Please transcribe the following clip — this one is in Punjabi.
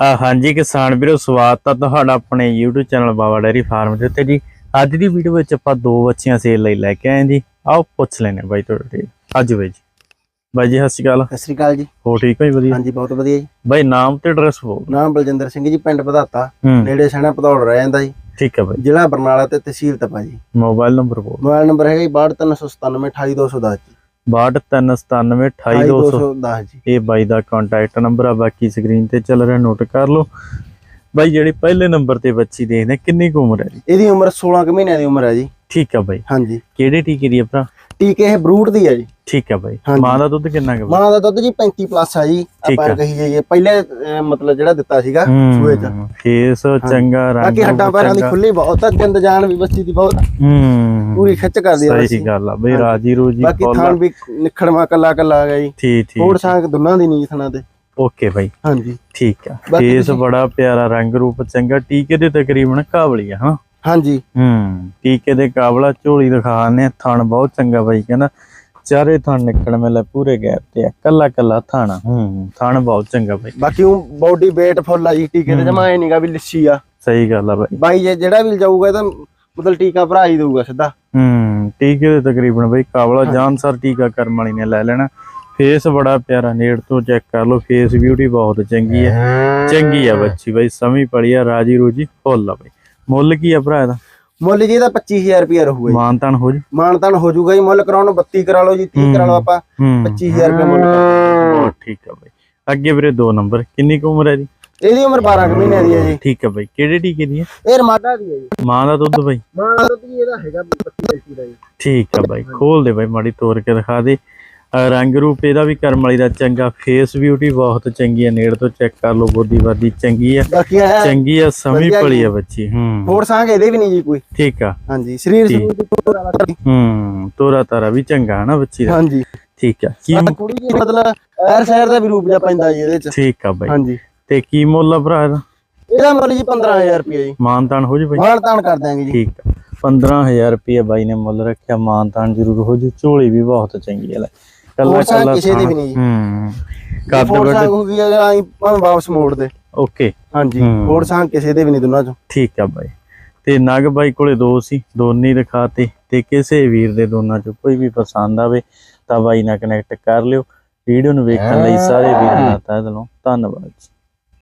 ਹਾਂਜੀ ਕਿਸਾਨ ਵੀਰੋ ਸਵਾਗਤ ਆ ਤੁਹਾਡਾ ਆਪਣੇ YouTube channel Baba dairy farm ਦੇ ਉੱਤੇ ਜੀ। ਅੱਜ ਦੀ ਵੀਡੀਓ ਵਿੱਚ ਆਪਾਂ ਦੋ ਬੱਚੀਆਂ ਸੇਲ ਲਈ ਲੈ ਕੇ ਆਏ ਜੀ। ਆਓ ਪੁੱਛ ਲੈਣੇ ਬਾਈ ਤੁਹਾਡੇ। ਅੱਜ ਬਾਈ ਜੀ। ਬਾਈ ਜੀ ਸਤਿ ਸ਼੍ਰੀ ਅਕਾਲ। ਸਤਿ ਸ੍ਰੀ ਅਕਾਲ ਜੀ। ਹੋ ਠੀਕ ਹੋ ਜੀ ਵਧੀਆ? ਹਾਂਜੀ ਬਹੁਤ ਵਧੀਆ ਜੀ। ਬਾਈ ਨਾਮ ਤੇ ਐਡਰੈਸ ਬੋਲ ਨਾਮ ਬਲਜਿੰਦਰ ਸਿੰਘ ਜੀ ਪਿੰਡ ਵਧਾਤਾ। ਹੂੰ। ਨੇੜੇ ਸੈਣਾ ਪਧੌੜ ਰਹਿ ਜਾਂਦਾ ਜੀ। ਠੀਕ ਹੈ ਬਾਈ। ਜ਼ਿਲ੍ਹਾ ਬਰਨਾਲਾ ਤੇ ਤਹਿਸੀਲ ਤਪਾ ਜੀ। ਮੋਬਾਈਲ ਨੰਬਰ ਬੋਲ ਮੋਬਾਈਲ ਨੰਬਰ ਹੈਗਾ ਜੀ 6297 28210 ਜੀ। 6297 28200 28210 ਜੀ। ਇਹ ਬਾਈ ਦਾ ਕੰਟੈਕਟ ਨੰਬਰ ਆ ਬਾਕੀ ਸਕਰੀਨ ਤੇ ਚੱਲ ਰਿਹਾ ਨੋਟ ਕਰ ਲਓ। ਬਾਈ ਜਿਹੜੀ ਪਹਿਲੇ ਨੰਬਰ ਤੇ ਬੱਚੀ ਦੇਖਦੇ ਕਿੰਨੀ ਕੁ ਉਮਰ ਹੈ ਜੀ? ਇਹਦੀ ਉਮਰ 16 ਕੁ ਮਹੀਨਿਆਂ ਦੀ ਉਮਰ ਹੈ ਜੀ। ਠੀਕ ਆ ਬਾਈ। ਹਾਂਜੀ। ਕਿਹੜੇ ਟੀਕੇ ਦੀ ਆ ਭਰਾ? ਟੀਕੇ ਇਹ ਬਰੂਟ ਦੀ ਹੈ ਜੀ। ਠੀਕ ਆ ਬਾਈ। ਮਾਂ ਦਾ ਦੁੱਧ ਕਿੰਨਾ ਕੁ ਬਾਈ? ਮਾਂ ਦਾ ਦੁੱਧ ਜੀ 35 ਪਲੱਸ ਆ ਜੀ। ਆਪਾਂ। ਕਹੀ ਜਾਈਏ ਪਹਿਲੇ ਮਤਲਬ ਜਿਹੜਾ ਦਿੱਤਾ ਸੀਗਾ ਸੂਏ ਚ। ਹੂੰ ਫੇਸ ਚੰਗਾ ਰੰਗ ਬਾਕੀ ਹੱਡਾਂ ਪੈਰਾਂ ਦੀ। ਖੁੱਲੀ ਬਹੁਤ ਆ ਜਿੰਦ ਜਾਨ ਵੀ ਬੱਚੀ ਦੀ ਬਹੁਤ ਹੂੰ ਪੂਰੀ ਖਿੱਚ ਕਰਦੀ ਆ ਸਹੀ ਗੱਲ ਆ ਬਈ। ਰਾਜੀ ਰੋਜੀ ਬਾਕੀ। ਥਾਣ ਵੀ ਨਿਖੜਵਾ ਕੱਲਾ ਕੱਲਾ ਆ ਗਿਆ ਜੀ। ਠੀਕ ਠੀਕ ਕੋੜ ਸਾਂਕ ਦੋਨਾਂ ਦੀ ਨੀਂਹ ਥਣਾ ਤੇ ਓਕੇ ਬਾਈ। ਹਾਂਜੀ। ਠੀਕ ਆ। ਤੁਸੀਂ- ਬੜਾ ਪਿਆਰਾ ਰੰਗ ਰੂਪ ਚੰਗਾ ਟੀਕੇ ਦੇ ਤਕਰੀਬਨ ਕਾਬਲੀ ਆ ਹਾਂ ਹਾਂਜੀ। ਹੂੰ ਟੀਕੇ ਦੇ ਕਾਬਲਾ ਝੋਲੀ ਦਿਖਾਣੇ ਥਣ ਬਹੁਤ ਚੰਗਾ ਬਾਈ ਕਹਿੰਦਾ ਚਾਰੇ ਥਣ ਨਿਕਲ ਮੇਲੇ ਪੂਰੇ ਗੈਪ ਤੇ ਆ ਕੱਲਾ ਕੱਲਾ ਥਣ। ਹੂੰ ਥਣ ਬਹੁਤ ਚੰਗਾ ਬਾਈ। ਬਾਕੀ ਉਹ ਬਾਡੀ weight ਫੁੱਲ ਆ ਜੀ ਟੀਕੇ ਤੇ ਜਮਾ ਇਹ ਨਹੀਂਗਾ ਵੀ ਲਿੱਸੀ ਆ। ਸਹੀ ਗੱਲ ਆ ਬਾਈ। ਬਾਈ ਜੇ ਜਿਹੜਾ ਵੀ ਜਾਊਗਾ ਤਾਂ ਮਤਲਬ ਟੀਕਾ ਭਰਾ ਹੀ ਦਊਗਾ ਸਿੱਧਾ। ਹੂੰ ਟੀਕੇ ਦੇ ਤਕਰੀਬਨ ਬਈ ਕਾਬਲਾ ਜਾਨਸਰ ਟੀਕਾ ਕਰਮ ਵਾਲੀ ਨੇ ਲੈ ਲੈਣਾ। ਫੇਸ ਬੜਾ ਪਿਆਰਾ ਨੇੜ ਤੋਂ ਚੈੱਕ ਕਰ ਲਓ ਫੇਸ ਬਿਊਟੀ ਬਹੁਤ ਚੰਗੀ ਹੈ। ਚੰਗੀ ਆ ਬੱਚੀ ਬਈ ਸਮੀ ਪੜੀ ਆ ਰਾਜੀ ਰੋਜੀ ਫੁੱਲ ਆ ਬਈ। ਮੁੱਲ ਕੀ ਆ ਭਰਾ ਇਹਦਾ? ਮੁੱਲ ਜੀ ਇਹਦਾ 25000 ਰੁਪਿਆ ਰਹੂਗਾ ਜੀ। ਮਾਨਤਾਨ ਹੋ ਜੀ। ਮਾਨਤਾਨ ਹੋ ਜਾਊਗਾ ਜੀ ਮੁੱਲ ਕਰਾਉਣ ਨੂੰ 32 ਕਰਾ ਲਓ ਜੀ 30 ਕਰਾ ਲਓ ਆਪਾਂ ਹੂੰ। 25000 ਰੁਪਏ ਮੁੱਲ ਬਹੁਤ ਠੀਕ ਆ ਬਈ। ਅੱਗੇ ਵੀਰੇ ਦੋ ਨੰਬਰ ਕਿੰਨੀ ਕੁ ਉਮਰ ਹੈ ਜੀ? ਇਹਦੀ ਉਮਰ 12 ਕੁ ਮਹੀਨਿਆਂ ਦੀ ਹੈ ਜੀ। ਠੀਕ ਆ ਬਈ ਕਿਹੜੇ ਟੀਕੇ ਦੀ ਹੈ? ਇਹ ਰਮਾਡਾ ਦੀ ਹੈ ਜੀ। ਮਾਂ ਦਾ ਦੁੱਧ ਬਈ। ਮਾਂ ਦਾ ਦੁੱਧ ਇਹਦਾ ਹੈਗਾ 32 35 ਦਾ ਜੀ। ਠੀਕ ਆ ਬਾਈ ਖੋਲ ਦੇ ਬਾਈ ਮਾੜੀ ਤੋੜ ਕੇ ਦਿਖਾ ਦੇ। ਰੰਗ ਰੂਪ ਇਹਦਾ ਵੀ ਕਰਮ ਵਾਲੀ ਦਾ ਚੰਗਾ ਫੇਸ ਬਿਊਟੀ ਬਹੁਤ ਚੰਗੀ ਹੈ ਨੇੜ ਤੋਂ ਚੈੱਕ ਕਰ ਲਓ ਬੋਦੀ ਬਾਦੀ ਚੰਗੀ ਇਹ ਚੰਗੀ ਆ ਸਮੀ ਜੀ। ਆ ਬੱਚੀ ਹੂੰ। ਹੋਰ ਸਾਂਗ ਇਹਦੇ ਵੀ ਨਹੀਂ ਜੀ ਕੋਈ। ਠੀਕ ਆ। ਹਾਂਜੀ ਸਰੀਰ। ਹੂੰ। ਤੋਰਾ ਤਾਰਾ ਵੀ ਚੰਗਾ ਹਨਾ ਬੱਚੀ ਦਾ। ਹਾਂਜੀ। ਠੀਕ ਆ ਕੀ ਕੁੜੀ ਜੀ ਮਤਲਬ ਐਰ ਸ਼ਹਿਰ ਦਾ ਵੀ ਰੂਪ ਜਿਹਾ ਪੈਂਦਾ ਜੀ ਇਹਦੇ ਚ। ਠੀਕ ਆ ਬਾਈ। ਹਾਂਜੀ। ਤੇ ਕੀ ਮੁੱਲ ਆ ਭਰਾ ਇਹਦਾ? ਇਹਦਾ ਮੁੱਲ ਜੀ 15000 ਰੁਪਏ ਜੀ। ਮਾਨਤਾਨ ਹੋ ਜੀ ਬਾਈ? ਮਾਨਤਾਨ ਕਰ ਦਿਆਂਗੇ ਜੀ। ਠੀਕ ਆ। 15000 ਰੁਪਏ ਬਾਈ ਨੇ ਮੁੱਲ ਰੱਖਿਆ ਮਾਨਤਾਨ ਜ਼ਰੂਰ ਹੋ ਜੂ ਝੋਲੀ ਵੀ ਬਹੁਤ ਚੰਗੀ ਹੈ ਲੈ। ਕੱਲਾ ਕੱਲਾ ਕਿਸੇ ਦੀ ਵੀ ਨਹੀਂ ਜੀ। ਹੂੰ ਕੱਦ ਵੱਡ ਹੋ ਗਈ ਆਈ ਭਾਵੇਂ ਵਾਪਸ ਮੋੜ ਦੇ। ਓਕੇ। ਹਾਂਜੀ। ਹੋਰ ਕਿਸੇ ਦੇ ਵੀ ਨਹੀਂ ਦੋਨਾਂ ਚੋਂ। ਠੀਕ ਆ ਬਾਈ। ਤੇ ਨਗ ਬਾਈ ਕੋਲੇ ਦੋ ਸੀ ਦੋਨੇ ਦਿਖਾਤੇ ਤੇ ਕਿਸੇ ਵੀਰ ਦੇ ਦੋਨਾਂ ਚੋਂ ਕੋਈ ਵੀ ਪਸੰਦ ਆਵੇ ਤਾਂ ਬਾਈ ਨਾਲ ਕਨੈਕਟ ਕਰ ਲਿਓ। ਵੀਡੀਓ ਨੂੰ ਵੇਖਣ ਲਈ ਸਾਰੇ ਵੀਰਾਂ ਦਾ ਤਹਿ ਦਿਲੋਂ ਧੰਨਵਾਦ ਜੀ।